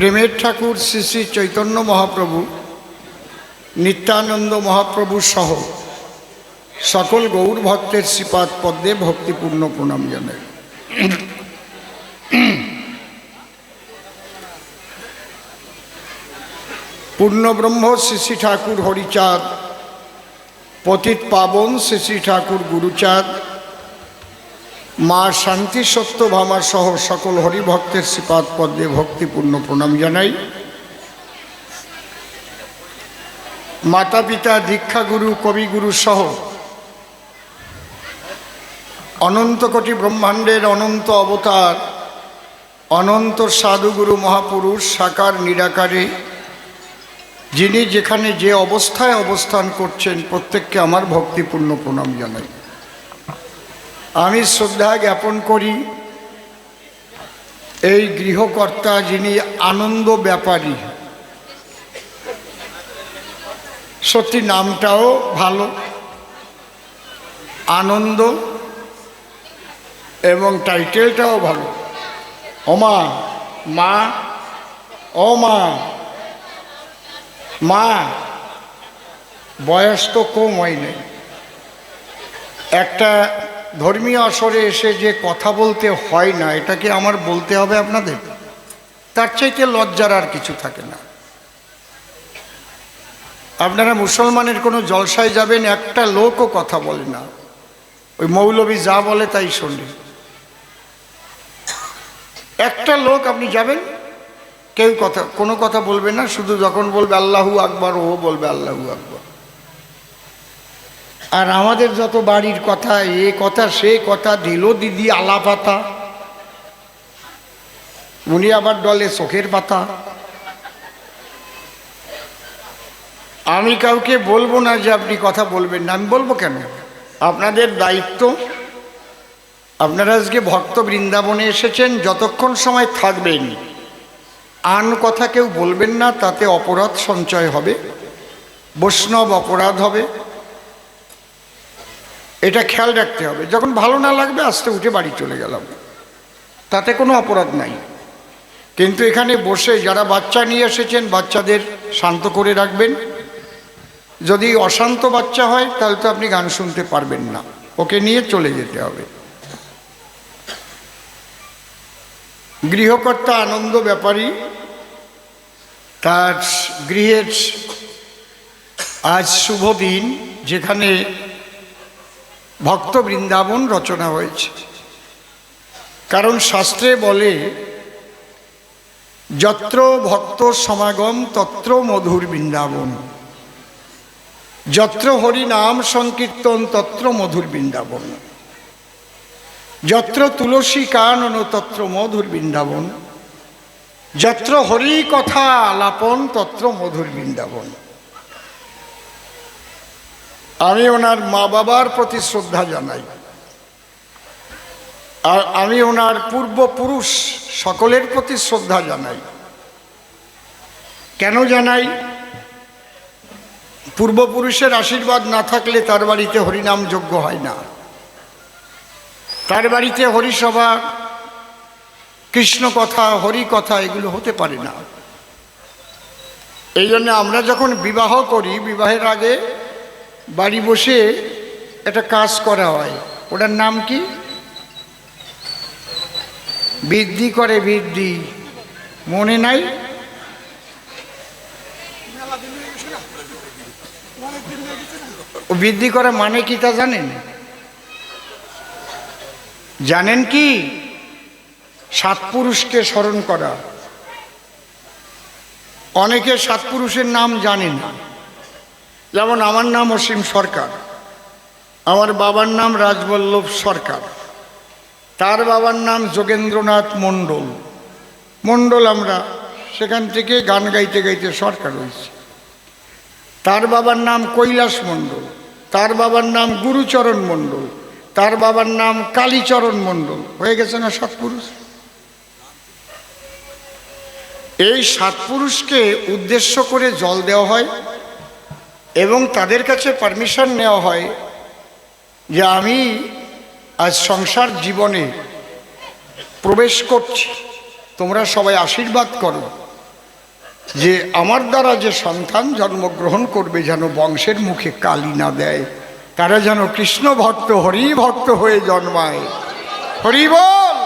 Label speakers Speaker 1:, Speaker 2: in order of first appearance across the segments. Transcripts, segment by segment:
Speaker 1: প্রেমের ঠাকুর শ্রী শ্রী চৈতন্য মহাপ্রভু, নিত্যানন্দ মহাপ্রভু সহ সকল গৌর ভক্তের শ্রীপাদ পদ্মে ভক্তিপূর্ণ প্রণাম জানাই। পূর্ণব্রহ্ম শ্রী শ্রী ঠাকুর হরিচাঁদ, পতিত পাবন শ্রী শ্রী ঠাকুর গুরুচাঁদ মা শান্তি সত্য ভামা সহ সকল হরিভক্তের শ্রীপাদ পদ্মে ভক্তিপূর্ণ প্রণাম জানাই। মাতা পিতা দীক্ষাগুরু কবিগুরু সহ অনন্ত কোটি ব্রহ্মাণ্ডের অনন্ত অবতার, অনন্ত সাধুগুরু মহাপুরুষ, সাকার নিরাকারে, যিনি যেখানে যে অবস্থায় অবস্থান করছেন, প্রত্যেককে আমার ভক্তিপূর্ণ প্রণাম জানাই। আমি শ্রদ্ধা জ্ঞাপন করি, এই গৃহকর্তা যিনি আনন্দ ব্যাপারী। সত্যি নামটাও ভালো, আনন্দ, এবং টাইটেলটাও ভালো। অমা মা ও মা, বয়স তো কম হয়নি একটা ধর্মীয় আসরে এসে যে কথা বলতে হয় না এটাকে আমার বলতে হবে আপনাদের? তার চাইতে লজ্জার আর কিছু থাকে না। আপনারা মুসলমানের কোনো জলসায় যাবেন, একটা লোকও কথা বলে না। ওই মৌলবী যা বলে তাই শোনে। একটা লোক আপনি যাবেন, কেউ কথা, কোনো কথা বলবে না, শুধু যখন বলবে আল্লাহু আকবর, ও বলবে আল্লাহু আকবর। আর আমাদের যত বাড়ির কথা, এ কথা, সে কথা, দিল দিদি আলা পাতা। উনি আবার ডলে চোখের পাতা। আমি কাউকে বলব না যে আপনি কথা বলবেন না, আমি বলব কেন? আপনাদের দায়িত্ব। আপনারা আজকে ভক্ত বৃন্দাবনে এসেছেন, যতক্ষণ সময় থাকবেন। আন কথা কেউ বলবেন না, তাতে অপরাধ সঞ্চয় হবে, বৈষ্ণব অপরাধ হবে। এটা খেয়াল রাখতে হবে। যখন ভালো না লাগবে, আস্তে উঠে বাড়ি চলে গেলাম। তাতে কোনো অপরাধ নাই। কিন্তু এখানে বসে যারা বাচ্চা নিয়ে এসেছেন, বাচ্চাদের শান্ত করে রাখবেন। যদি অশান্ত বাচ্চা হয়, তাহলে তো আপনি গান শুনতে পারবেন না। ওকে নিয়ে চলে যেতে হবে। গৃহকর্তা আনন্দ ব্যাপারী, তার গৃহের আজ শুভ দিন, যেখানে ভক্ত বৃন্দাবন রচনা হয়েছে। কারণ শাস্ত্রে বলে, যত্র ভক্ত সমাগম তত্র মধুর বৃন্দাবন। যত্র হরি নাম সংকীর্তন তত্র মধুর বৃন্দাবন। যত্র তুলসী কানন তত্র মধুর বৃন্দাবন। যত্র হরি কথা আলাপন তত্র মধুর বৃন্দাবন। আমি ওনার মা বাবার প্রতি শ্রদ্ধা জানাই। আর আমি ওনার পূর্বপুরুষ সকলের প্রতি শ্রদ্ধা জানাই। কেন জানাই? পূর্বপুরুষের আশীর্বাদ না থাকলে তার বাড়িতে হরিনাম যোগ্য হয় না। তার বাড়িতে হরিসভা কৃষ্ণ কথা হরি কথা এগুলো হতে পারে না। এই জন্য আমরা যখন বিবাহ করি, বিবাহের আগে বাড়ি বসে একটা কাজ করা হয়। ওটার নাম কি? বৃদ্ধি করে বৃদ্ধি। মনে নাই? বৃদ্ধি করা মানে কি তা জানেন? জানেন কি? সাত পুরুষকে স্মরণ করা। অনেকে সাত পুরুষের নাম জানে না। যেমন আমার নাম অসীম সরকার, আমার বাবার নাম রাজবল্লভ সরকার, তার বাবার নাম যোগেন্দ্রনাথ মণ্ডল। মণ্ডল আমরা সেখান থেকে গান গাইতে গাইতে সরকার হয়েছে। তার বাবার নাম কৈলাস মণ্ডল, তার বাবার নাম গুরুচরণ মণ্ডল, তার বাবার নাম কালীচরণ মণ্ডল। হয়ে গেছে না সাত পুরুষ? এই সাত পুরুষকে উদ্দেশ্য করে জল দেওয়া হয়। এবং তাদের কাছে পারমিশন নেওয়া হয় যে আমি আজ সংসার জীবনে প্রবেশ করছি। তোমরা সবাই আশীর্বাদ করো যে আমার দ্বারা যে সন্তান জন্মগ্রহণ করবে যেন বংশের মুখে কালি না দেয়, তারা যেন কৃষ্ণ ভক্ত, হরি ভক্ত হয়ে জন্মায়। হরি বল!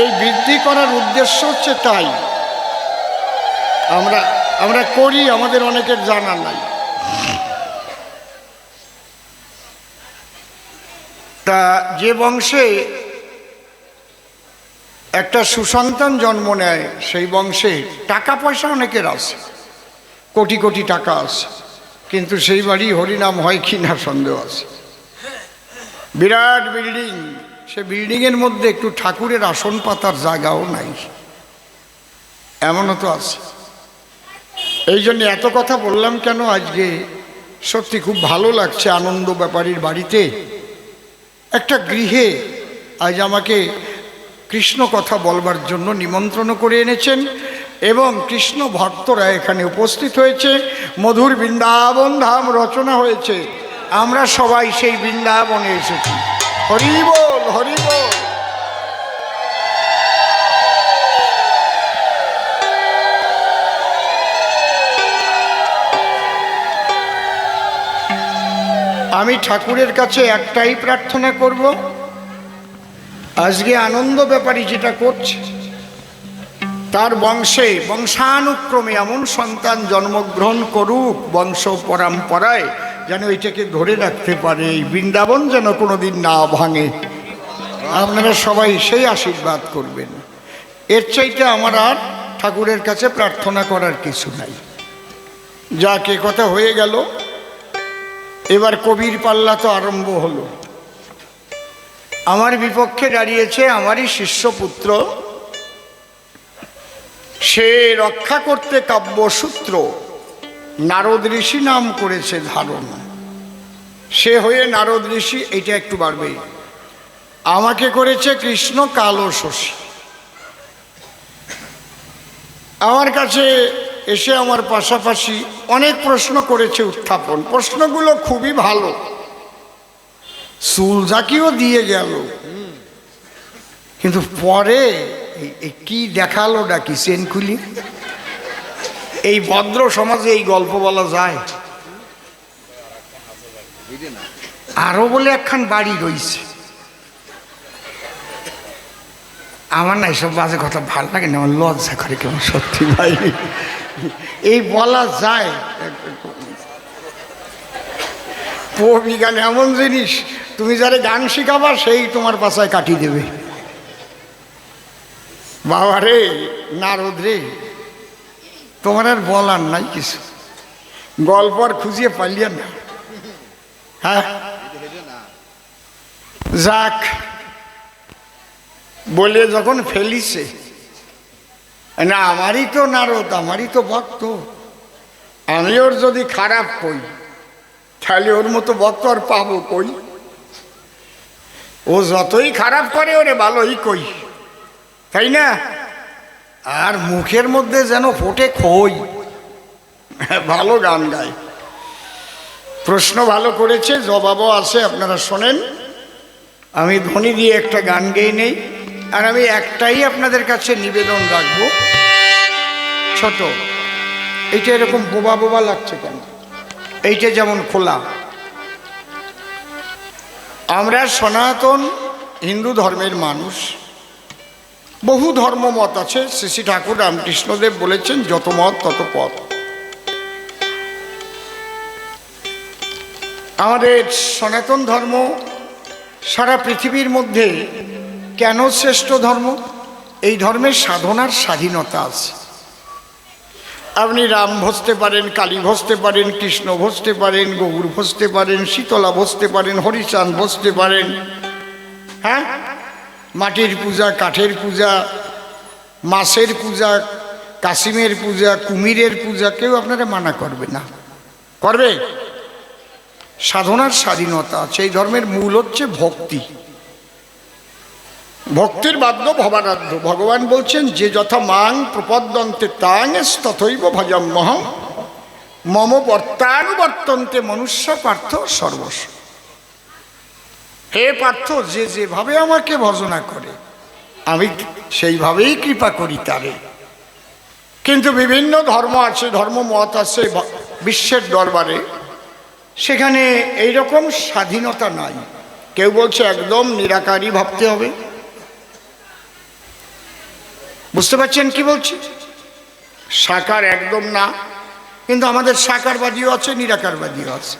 Speaker 1: এই বৃদ্ধি করার উদ্দেশ্য হচ্ছে তাই। আমরা আমরা করি, আমাদের অনেকের জানা নাই। তা যে বংশে একটা সুসন্তান জন্ম নেয়, সেই বংশে টাকা পয়সা অনেকের আছে। কোটি কোটি টাকা আছে। কিন্তু সেই বাড়ি হরিনাম হয় কি না সন্দেহ আছে। বিরাট বিল্ডিং। সে বিল্ডিংয়ের মধ্যে একটু ঠাকুরের আসন পাতার জায়গাও নাই। এমনও তো আছে। এই জন্য এত কথা বললাম কেন আজকে? সত্যি খুব ভালো লাগছে আনন্দ ব্যাপারীর বাড়িতে। একটা গৃহে আজ আমাকে কৃষ্ণ কথা বলবার জন্য নিমন্ত্রণ করে এনেছেন এবং কৃষ্ণ ভক্তরা এখানে উপস্থিত হয়েছে। মধুর বৃন্দাবন ধাম রচনা হয়েছে। আমরা সবাই সেই বৃন্দাবনে এসেছি। হরি বল আমি ঠাকুরের কাছে একটাই প্রার্থনা করব। আজকে আনন্দ ব্যাপারী যেটা করছে, তার বংশে বংশানুক্রমে এমন সন্তান জন্মগ্রহণ করুক বংশ পরম্পরায়, যেন এটাকে ধরে রাখতে পারে, এই বৃন্দাবন যেন কোনোদিন না ভাঙে। আপনারা সবাই সেই আশীর্বাদ করবেন। এর চাইতে আমার আর ঠাকুরের কাছে প্রার্থনা করার কিছু নাই। যা কে কথা হয়ে গেল। এবার কবির পাল্লা তো আরম্ভ হলো। আমার বিপক্ষে দাঁড়িয়েছে আমারই শিষ্যপুত্র। সে রক্ষা করতে কাব্যসূত্র, নারদ ঋষি নাম করেছে ধারণ। সে হয়ে নারদ ঋষি, এটা একটু বাড়বে। আমাকে করেছে কৃষ্ণ কালো শশী আমার কাছে এসে আমার পাশাপাশি অনেক প্রশ্ন করেছে উত্থাপন। প্রশ্নগুলো খুবই ভালো। সুলজাকিও দিয়ে গেল। কিন্তু পরে কি দেখাল ডাকি সেন খুলি? এই ভদ্র সমাজে এই গল্প বলা যায়। আরও বলে একখান বাড়ি রইছে আমার না এসব বাজে কথা ভালো লাগে না, আমার লজ্জা করে কেমন সত্যি ভাই। এই বলা যায়। গান এমন জিনিস, তুমি যারা গান শিখাবা, সেই তোমার পাশায় কাটিয়ে দেবে। বাবা রে, নারদ রে, তোমার আর বলার নাই কিছু। গল্প আর খুঁজিয়ে পালিয়ে না। হ্যাঁ? যাক বলে যখন ফেলিছে না, আমারই তো নারদ, আমারই তো ভক্ত। আমি ওর যদি খারাপ কই, তাহলে ওর মতো ভক্ত আর পাবো কই? ও যতই খারাপ করে, ওরে ভালোই কই। তাই না? আর মুখের মধ্যে যেন ফোটে খই। ভালো গান গায়। প্রশ্ন ভালো করেছে, জবাবও আছে, আপনারা শোনেন। আমি ধ্বনি দিয়ে একটা গান গেয়ে নেই, আর আমি একটাই আপনাদের কাছে নিবেদন রাখব। ছোট। এইটা এরকম বোবা বোবা লাগছে কেন? এইটা যেমন খোলা। আমরা সনাতন হিন্দু ধর্মের মানুষ। বহু ধর্মমত আছে। শ্রী ঠাকুর রামকৃষ্ণদেব বলেছেন, যত মত, তত পথ। আমাদের সনাতন ধর্ম সারা পৃথিবীর মধ্যে কেন শ্রেষ্ঠ ধর্ম? এই ধর্মের সাধনার স্বাধীনতা আছে। আপনি রাম ভসতে পারেন, কালী ভসতে পারেন, কৃষ্ণ ভসতে পারেন, গৌর ভসতে পারেন, শীতলা ভসতে পারেন, হরিচাঁদ ভসতে পারেন। হ্যাঁ? মাটির পূজা, কাঠের পূজা, মাছের পূজা, কাসিমের পূজা, কুমিরের পূজা, কেউ আপনারা মানা করবে না। করবে? সাধনার স্বাধীনতা, সেই ধর্মের মূল হচ্ছে ভক্তি। ভক্তির বাদ্য ভবারাধ্য ভগবান বলছেন, যে যথা মাং প্রপদ্যন্তে তাং তথৈব ভজম্মহ মম বর্তানুবর্তন্তে মনুষ্য পার্থ সর্বস্ব। হে পার্থ, যে যেভাবে আমাকে ভজনা করে, আমি সেইভাবেই কৃপা করি তারে। কিন্তু বিভিন্ন ধর্ম আছে, ধর্ম মত আছে বিশ্বের দরবারে, সেখানে এই রকম স্বাধীনতা নাই। কেউ বলছে, একদম নিরাকারই ভাবতে হবে। বুঝতে পারছেন কি বলছি? সাকার একদম না, কিন্তু আমাদের সাকারবাদীও আছে, নিরাকারবাদীও আছে।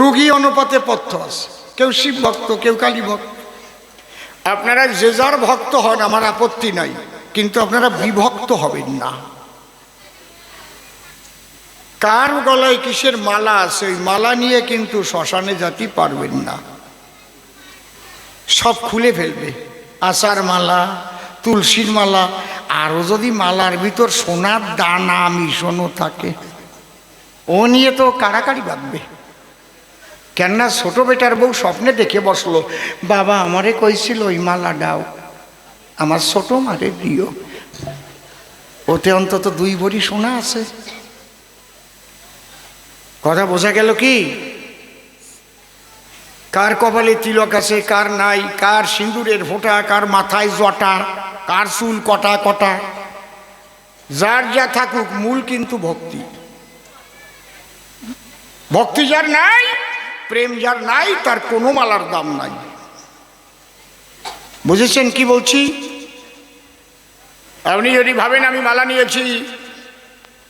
Speaker 1: রুগী অনুপাতে পথ্য আছে, কেউ শিব ভক্ত, কেউ কালী ভক্ত। আপনারা যে যার ভক্ত হন, আমার আপত্তি নাই, কিন্তু আপনারা বিভক্ত হবেন না। কার গলায় কিসের মালা আছে, ওই মালা নিয়ে কিন্তু শ্মশানে জাতি পারবেন না। সব খুলে ফেলবে, আচার মালা তুলসীর মালা, আরও যদি মালার ভিতর সোনার দানা মিশনও থাকে। ও নিয়ে তো কাড়াকাড়ি বাঁধবে কেননা ছোট বেটার বউ স্বপ্নে দেখে বসল, বাবা, আমারে কইছিল ওই মালা দাও। আমার ছোট মারে প্রিয় ওতে অন্তত দুই ভরি সোনা আছে। কথা বোঝা গেল কি? কার কপালে তিলক আছে, কার নাই, কার সিঁদুরের ফোঁটা, কার মাথায় জটা কার চুল কটা কটা, যার যা থাকুক মূল কিন্তু ভক্তি। ভক্তি যার নাই, প্রেম যার নাই, তার কোনো মালার দাম নাই। বুঝেছেন কি বলছি? আপনি যদি ভাবেন আমি মালা নিয়েছি,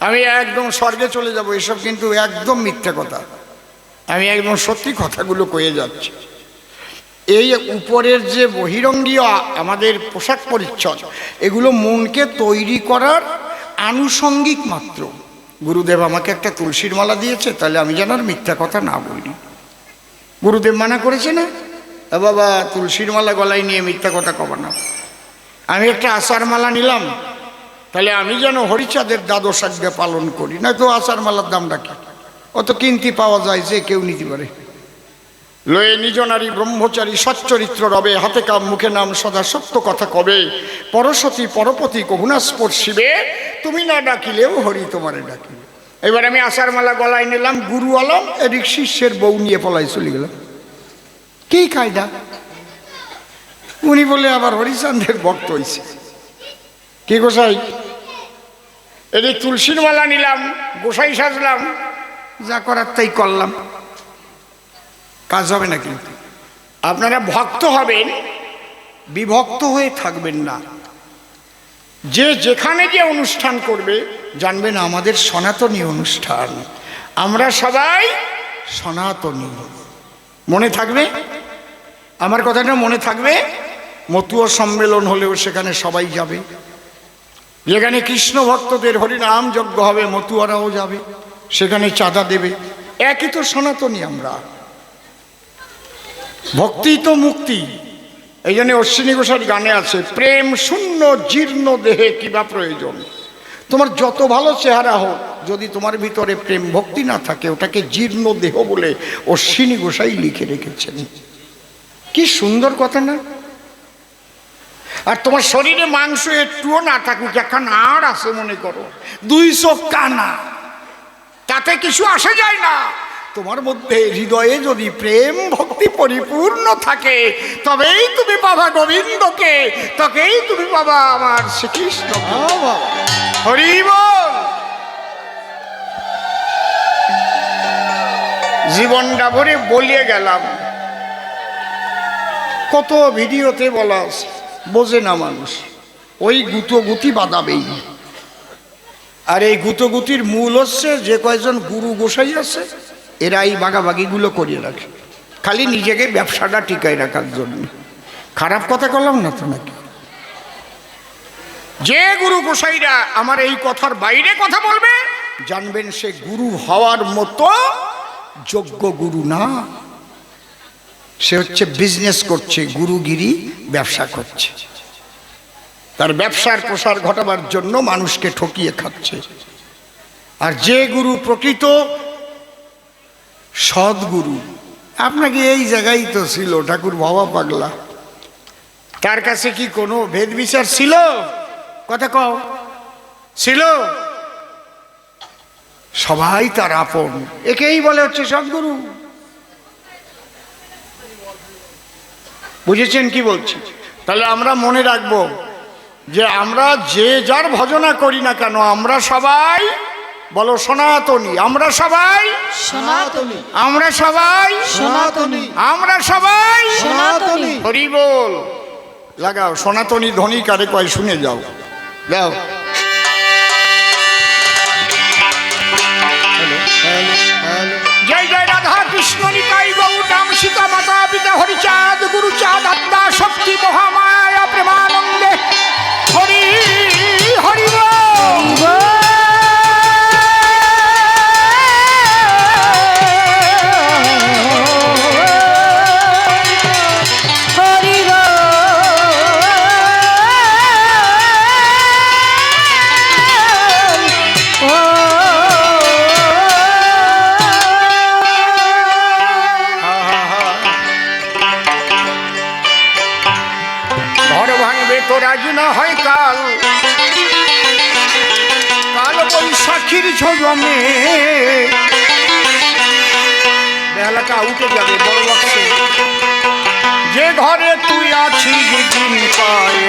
Speaker 1: আমি একদম স্বর্গে চলে যাব, এসব কিন্তু একদম মিথ্যা কথা। আমি একদম সত্যি কথাগুলো কয়ে যাচ্ছি। এই উপরের যে বহিরঙ্গীয় আমাদের পোশাক পরিচ্ছদ, এগুলো মনকে তৈরি করার আনুষঙ্গিক মাত্র। গুরুদেব আমাকে একটা তুলসীর মালা দিয়েছে, তাহলে আমি যেন আর মিথ্যা কথা না বলি। গুরুদেব মানা করেছে না? বাবা, তুলসীর মালা গলায় নিয়ে মিথ্যা কথা কব না। আমি একটা আচার মালা নিলাম, তাহলে আমি যেন হরিচাঁদের দ্বাদশ পালন করি না তো আচার মালার দামটা কি? অত কিনতি পাওয়া যায় যে কেউ নিতে পারে। লয়ে নিজ নারী ব্রহ্মচারী সচ্চরিত্র রবে, হাতে কাম মুখে নাম সদা সত্য কথা কবে? পরশতী পরপতি কহুনাস্পর শিবে, তুমি না ডাকিলেও হরি তোমারে ডাকি এবার আমি আষাঢ় মালা গলায় নিলাম, গুরু আলম এদিক শিষ্যের বউ নিয়ে পলাই চলে গেলাম। কি কায়দা? উনি বলে আবার হরিচান্দের ভক্ত হয়েছে কি গোসাই? এদিক তুলসীর মালা নিলাম, গোসাই সাজলাম। যা করার তাই করলাম। কাজ হবে না কিন্তু আপনারা ভক্ত হবেন, বিভক্ত হয়ে থাকবেন না। যে যেখানে যে অনুষ্ঠান করবে, জানবেন আমাদের সনাতনী অনুষ্ঠান। আমরা সবাই সনাতনী। মনে থাকবে? আমার কথাটা মনে থাকবে? মতুয় সম্মেলন হলেও সেখানে সবাই যাবে। যেখানে কৃষ্ণ ভক্তদের হরিনাম যজ্ঞ হবে, মতুয়ারাও যাবে, সেখানে চাঁদা দেবে। একই তো সনাতনী আমরা। ভক্তি তো মুক্তি। এই জন্য অশ্বিনী ঘোষার গানে আছে, প্রেম শূন্য, জীর্ণ দেহে কিবা প্রয়োজন? তোমার যত ভালো চেহারা হোক, যদি তোমার ভিতরে প্রেম ভক্তি না থাকে, ওটাকে জীর্ণ দেহ বলে অশ্বিনী গোসাই লিখে রেখেছেন। কি সুন্দর কথা না? আর তোমার শরীরে মাংস একটুও না থাকুক এখন আর আছে মনে করো দুই চোখ কানা। তাতে কিছু আসে যায় না। তোমার মধ্যে হৃদয়ে যদি প্রেম ভক্তি পরিপূর্ণ থাকে তবেই তুমি পাবা গোবিন্দকে তবেই তুমি পাবা আমার শ্রীকৃষ্ণ হরি বল। জীবনটা ভরে বলিয়ে গেলাম। কত ভিডিওতে বলা আছে বোঝে না মানুষ ওই গুতো গুতি বাদাবেই। আর এই গুতগুতির মূল হচ্ছে যে কয়জন গুরু গোসাই আছে এরা এই বাগাবাগিগুলো করিয়ে রাখে। খালি নিজেকে ব্যবসাটা টিকায় রাখার জন্য। খারাপ কথা করলাম না তো নাকি? যে গুরু গোসাইরা আমার এই কথার বাইরে কথা বলবে, জানবেন সে গুরু হওয়ার মতো যোগ্য গুরু না। সে হচ্ছে বিজনেস করছে, গুরুগিরি ব্যবসা করছে। তার ব্যবসার প্রসার ঘটাবার জন্য মানুষকে ঠকিয়ে খাচ্ছে। আর যে গুরু প্রকৃত সদ্গুরু। আপনাকে এই জায়গায় তো ছিল, ঠাকুর বাবা পাগলা। তার কাছে কি কোনো ভেদ বিচার ছিল? কথা কও। ছিল। সবাই তার আপন। একেই বলে হচ্ছে সদ্গুরু। বুঝেছেন কি বলছি? তাহলে আমরা মনে রাখব যে আমরা যে যার ভজনা করি না কেন, আমরা সবাই বলো সনাতনী আমরা সবাই?
Speaker 2: সনাতনী।
Speaker 1: আমরা সবাই?
Speaker 2: সনাতনী।
Speaker 1: আমরা সবাই?
Speaker 2: সনাতনী।
Speaker 1: হরি বল। লাগাও সনাতনী ধ্বনি কারে কয় শুনে যাও। দাও। জয় জয় রাধা কৃষ্ণ নিতাই গৌরাম সীতা মাতা পিতা হরিচাঁদ গুরুচাঁদ আত্মা শক্তি মহামায়া প্রেমানন্দে। হরি হরি বল। ঝগমে বেলাটা উঠে যাবে বড় বক্সে। যে ঘরে তুই আছিস দিন পায়ে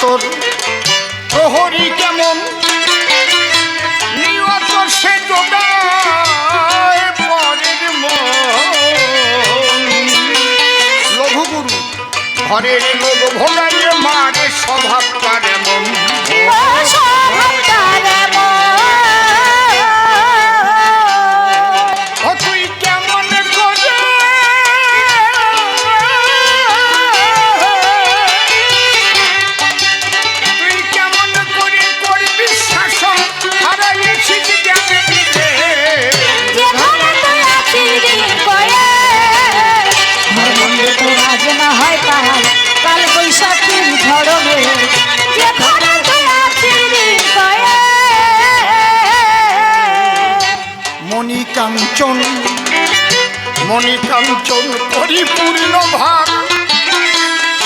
Speaker 1: তোর প্রহরী কেমন? মন। ঘরের লোক ভোগাইয়ে মারে স্বভাব এমন মণিকাঞ্চন মণিকাঞ্চন পরিপূর্ণ ভাব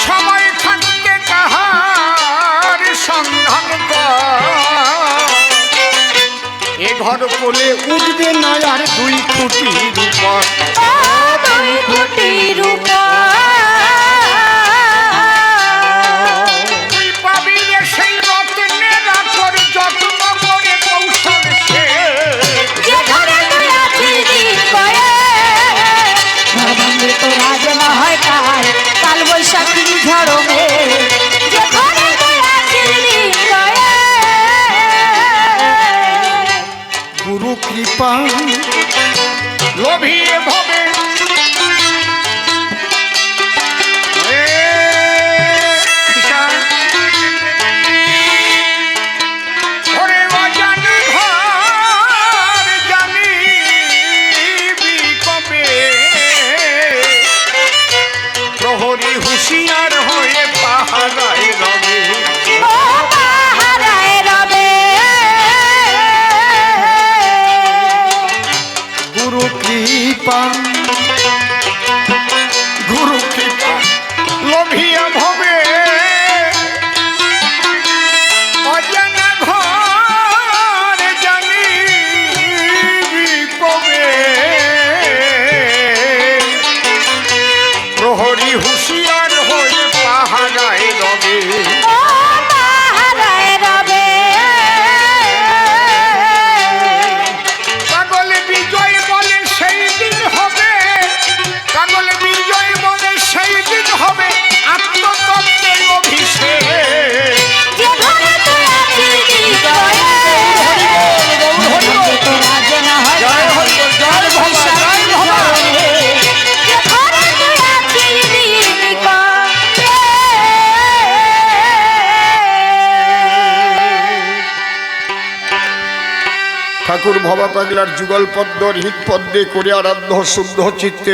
Speaker 1: সময় থাকতে কাহার সন্ধান এ ঘর কোলে উঠবে না আর দুই কোটি উপর ঠাকুর ভবা পাগলার যুগল পদ্ম হৃৎপদ্মে করে আরাধ্য শুদ্ধ চিত্তে